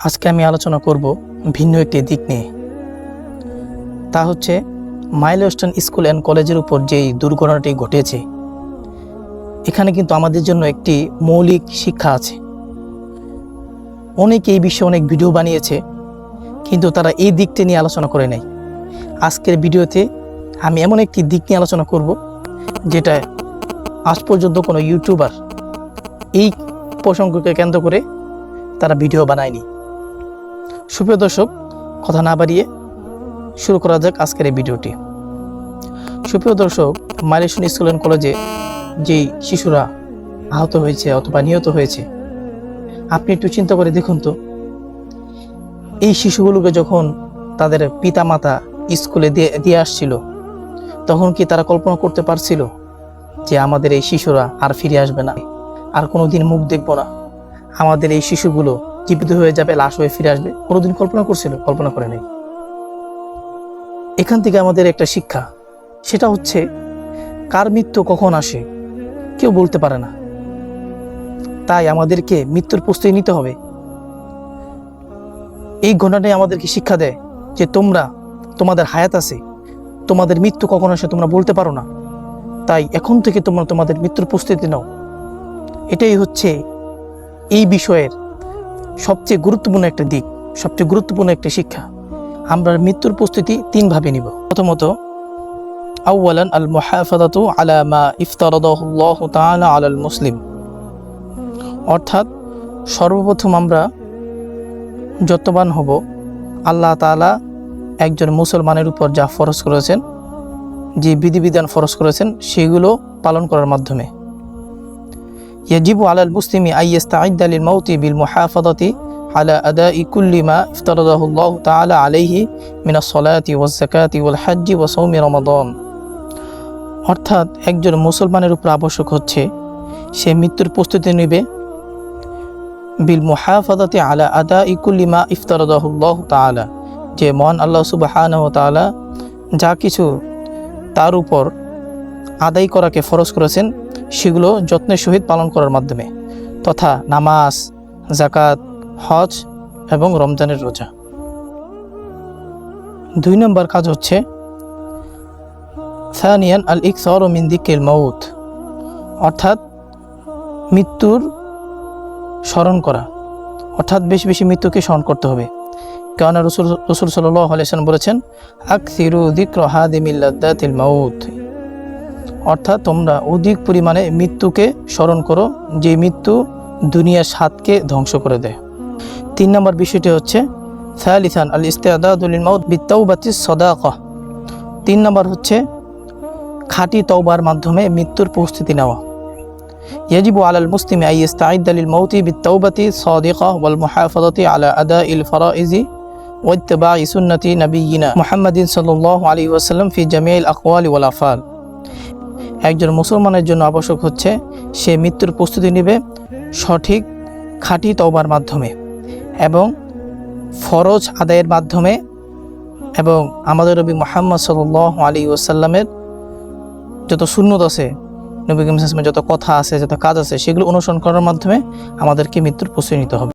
আজকে আমি আলোচনা করব ভিন্ন একটি দিক নিয়ে। তা হচ্ছে, মাইলস্টোন স্কুল অ্যান্ড কলেজের উপর যেই দুর্ঘটনাটি ঘটেছে, এখানে কিন্তু আমাদের জন্য একটি মৌলিক শিক্ষা আছে। অনেকে এই বিষয়ে অনেক ভিডিও বানিয়েছে, কিন্তু তারা এই দিকটি নিয়ে আলোচনা করে নেয় আজকের ভিডিওতে আমি এমন একটি দিক নিয়ে আলোচনা করব, যেটা আজ পর্যন্ত কোনো ইউটিউবার এই প্রসঙ্গকে কেন্দ্র করে তারা ভিডিও বানায়নি। সুপ্রিয় দর্শক, কথা না বাড়িয়ে শুরু করা যাক আজকের এই ভিডিওটি। সুপ্রিয় দর্শক, মালয়েশিয়ান স্কুল অ্যান্ড কলেজে যেই শিশুরা আহত হয়েছে অথবা নিহত হয়েছে, আপনি একটু চিন্তা করে দেখুন তো। এই শিশুগুলোকে যখন তাদের পিতামাতা স্কুলে দিয়ে দিয়ে আসছিল, তখন কি তারা কল্পনা করতে পারছিল যে আমাদের এই শিশুরা আর ফিরে আসবে না? আর কোনোদিন মুখ দেখব না। আমাদের এই শিশুগুলো জীবিত হয়ে যাবে, লাশ হয়ে ফিরে আসবে। কোনোদিন কল্পনা করছিল, কল্পনা করে নেই। এখান থেকে আমাদের একটা শিক্ষা, সেটা হচ্ছে, কার মৃত্যু কখন আসে, কেউ বলতে পারে না। তাই আমাদেরকে মৃত্যুর প্রস্তুতি নিতে হবে। এই ঘটনাটাই আমাদেরকে শিক্ষা দেয় যে তোমরা, তোমাদের হায়াত আছে, তোমাদের মৃত্যু কখন আসে তোমরা বলতে পারো না। তাই এখন থেকে তোমরা তোমাদের মৃত্যুর প্রস্তুতি নাও। এটাই হচ্ছে এই বিষয়ের সবচেয়ে গুরুত্বপূর্ণ একটা দিক, সবচেয়ে গুরুত্বপূর্ণ একটা শিক্ষা। আমরা মৃত্যুর প্রস্তুতি তিনভাবে নিব। প্রথমত আউ্বালান আল মুহাফাদাতু আলা মা ইফতারাদাহুল্লাহু তাআলা আলাল মুসলিম। অর্থাৎ, সর্বপ্রথম আমরা যত্নবান হব আল্লাহ তাআলা একজন মুসলমানের উপর যা ফরজ করেছেন, যে বিধিবিধান ফরজ করেছেন, সেগুলো পালন করার মাধ্যমে। يجب على المسلم أن يستعد للموت بالمحافظة على أداء كل ما افترضه الله تعالى عليه من الصلاة والزكاة والحج وصوم رمضان অর্থাৎ একজন মুসলমানের উপর আবশ্যক হচ্ছে সে মৃত্যুর প্রস্তুতি নেবে বিল মুহাফাদাতে আলা আদা ইকুল্লিমা ইফতারদাহুল্লাহ তাআলা যে মহান আল্লাহ সুবাহানহ তাআলা যা কিছু তার উপর আদায় করাকে ফরজ করেছেন সেগুলো যত্নের সহিত পালন করার মাধ্যমে, তথা নামাজ জাকাত হজ এবং রমজানের রোজা। দুই নম্বর কাজ হচ্ছে, সানিয়ান আল ইকসর ও মিন্দিকেল মৌত অর্থাৎ মৃত্যুর স্মরণ করা, অর্থাৎ বেশি বেশি মৃত্যুকে স্মরণ করতে হবে। কেননা রসুল রসুল আলাইসাল্লাম বলেছেন, আকসিরু দিক্র হাদিমিল্লাদ্দাতিল অর্থাৎ তোমরা অধিক পরিমাণে মৃত্যুকে স্মরণ করো, যে মৃত্যু দুনিয়ার স্বাদকে ধ্বংস করে দেয়। তিন নম্বর বিষয়টি হচ্ছে থালিথান আল ইস্তেদাদুল মাউদ বিত্তাউবাতি সদাকহ তিন নম্বর হচ্ছে, খাঁটি তওবার মাধ্যমে মৃত্যুর প্রস্তুতি নেওয়া। ইয়াজিবু আলাল মুসলিম আই ইস্তাঈদ আলিল মৌতি বিত্তাউবাতি সদিকা ওয়াল মুহাফাজতি আলা আদা ইল ফরাইজি ওয়াত্তাবা ইসুন্নতি নবীনা মুহাম্মদিন সাল্লাল্লাহু আলাইহি ওয়াসাল্লাম ফি জামিল আকওয়ালি ওয়াল আফআল। একজন মুসলমানের জন্য আবশ্যক হচ্ছে সে মৃত্যুর প্রস্তুতি নেবে সঠিক খাঁটি তওবার মাধ্যমে এবং ফরজ আদায়ের মাধ্যমে এবং আমাদের নবী মোহাম্মদ সাল আলী ওসাল্লামের যত শূন্যত আছে, নবী কিমের যত কথা আছে, যত কাজ আছে, সেগুলো অনুসরণ করার মাধ্যমে আমাদেরকে মৃত্যুর প্রস্তুতি নিতে হবে।